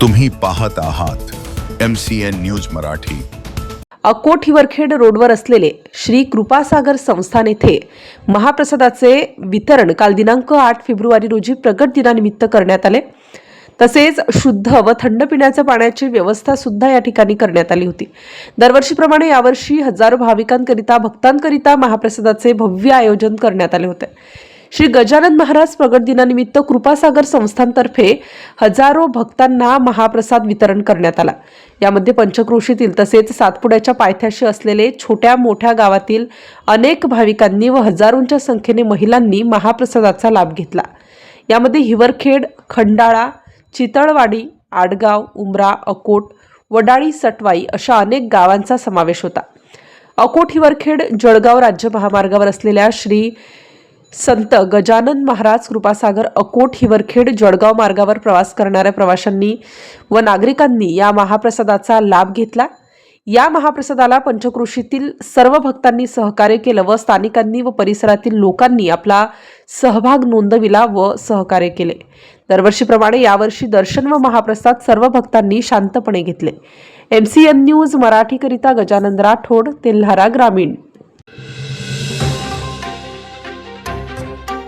तुम्ही पाहत आहात M C N news Marathi. Akot Hiwarkhed रोडवर असलेले श्री कृपासागर संस्थान येथे महाप्रसादाचे वितरण काल दिनांक आठ फेब्रुवारी रोजी प्रगट दिनानिमित्त करण्यात आले. तसेच शुद्ध व थंड पिण्याच्या पाण्याची व्यवस्था सुद्धा या ठिकाणी करण्यात आली होती. दरवर्षीप्रमाणे यावर्षी हजारो भाविकांकरिता भक्तांकरिता महाप्रसादाचे भव्य आयोजन करण्यात आले होते. श्री गजानन महाराज प्रगट दिनानिमित्त कृपासागर संस्थांतर्फे हजारो भक्तांना महाप्रसाद वितरण करण्यात आला. यामध्ये पंचक्रोशीतील तसेच सातपुड्याच्या पायथ्याशी असलेले छोट्या मोठ्या गावातील अनेक भाविकांनी व हजारोंच्या संख्येने महिलांनी महाप्रसादाचा लाभ घेतला. यामध्ये हिवरखेड खंडाळा चितळवाडी आडगाव उमरा अकोट वडाळी सटवाई अशा अनेक गावांचा समावेश होता. अकोट हिवरखेड जळगाव राज्य महामार्गावर असलेल्या श्री संत गजानन महाराज कृपासागर अकोट हिवरखेड जळगाव मार्गावर प्रवास करणाऱ्या प्रवाशांनी व नागरिकांनी या महाप्रसादाचा लाभ घेतला. या महाप्रसादाला पंचकृषीतील सर्व भक्तांनी सहकार्य केलं व स्थानिकांनी व परिसरातील लोकांनी आपला सहभाग नोंदविला व सहकार्य केले. दरवर्षीप्रमाणे यावर्षी दर्शन व महाप्रसाद सर्व भक्तांनी शांतपणे घेतले. एम सी एन न्यूज मराठीकरिता गजानन राठोड तेल्हारा ग्रामीण.